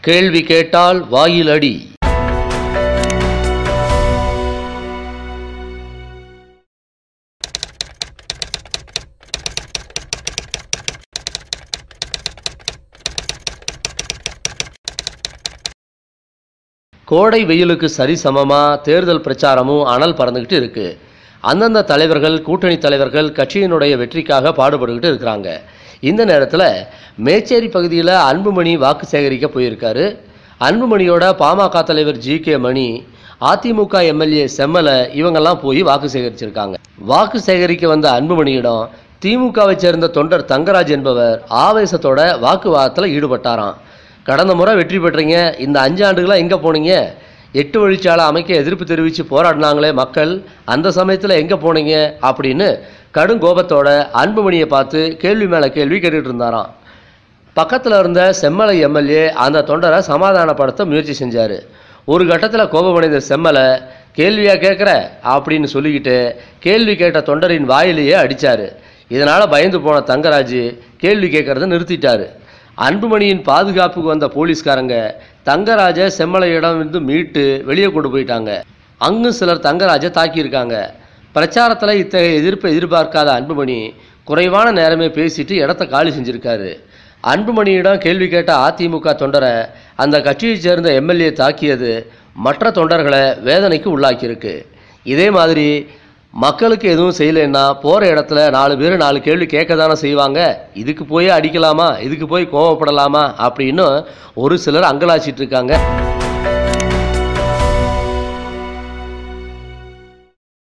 கேள்வி கேட்டால் வாயில் அடி. கோடை வெயிலுக்கு சரிசமமா தேர்தல் பிரச்சாரமும் அனல் பறந்துக்கிட்டு இருக்கு. அந்தந்த தலைவர்கள் கூட்டணி தலைவர்கள் கட்சியினுடைய வெற்றிக்காக பாடுபட்டுக்கிட்டு இருக்கிறாங்க. இந்த நேரத்தில் மேச்சேரி பகுதியில் அன்புமணி வாக்கு சேகரிக்க போயிருக்காரு. அன்புமணியோட பாமக தலைவர் ஜி கே மணி அதிமுக எம்எல்ஏ செம்மலை இவங்கெல்லாம் போய் வாக்கு சேகரிச்சிருக்காங்க. வாக்கு சேகரிக்க வந்த அன்புமணியிடம் திமுகவை சேர்ந்த தொண்டர் தங்கராஜ் என்பவர் ஆவேசத்தோட வாக்குவாதத்தில் ஈடுபட்டாராம். கடந்த முறை வெற்றி பெற்றீங்க இந்த அஞ்சு ஆண்டுகளாக எங்கே போனீங்க? எட்டு வழிச்சாலை அமைக்க எதிர்ப்பு தெரிவித்து போராடினாங்களே மக்கள் அந்த சமயத்தில் எங்கே போனீங்க? அப்படின்னு கடும் கோபத்தோட அன்புமணியை பார்த்து கேள்வி மேலே கேள்வி கேட்டுட்டு இருந்தாராம். பக்கத்தில் இருந்த செம்மலை எம்எல்ஏ அந்த தொண்டரை சமாதானப்படுத்த முயற்சி செஞ்சார். ஒரு கட்டத்தில் கோபமடைந்த செம்மலை கேள்வியாக கேட்குற அப்படின்னு சொல்லிக்கிட்டு கேள்வி கேட்ட தொண்டரின் வாயிலேயே அடித்தார் இதனால் பயந்து போன தங்கராஜ் கேள்வி கேட்குறத நிறுத்திட்டார். அன்புமணியின் பாதுகாப்புக்கு வந்த போலீஸ்காரங்க தங்கராஜை செம்மலையிடம் இருந்து மீட்டு வெளியே கொண்டு போயிட்டாங்க. அங்கும் சிலர் தங்கராஜை தாக்கியிருக்காங்க. பிரச்சாரத்தில் இத்தகைய எதிர்ப்பை எதிர்பார்க்காத அன்புமணி குறைவான நேரமே பேசிட்டு இடத்த காலி செஞ்சுருக்காரு. அன்புமணியிடம் கேள்வி கேட்ட அதிமுக தொண்டரை அந்த கட்சியைச் சேர்ந்த எம்எல்ஏ தாக்கியது மற்ற தொண்டர்களை வேதனைக்கு உள்ளாக்கியிருக்கு. இதே மாதிரி மக்களுக்கு எதுவும் செய்யலைன்னா போகிற இடத்துல நாலு பேர் நாலு கேள்வி கேட்க தானே செய்வாங்க. இதுக்கு போய் அடிக்கலாமா? இதுக்கு போய் கோவப்படலாமா? அப்படின்னு ஒரு சிலர் அங்கலாச்சிட்டு இருக்காங்க.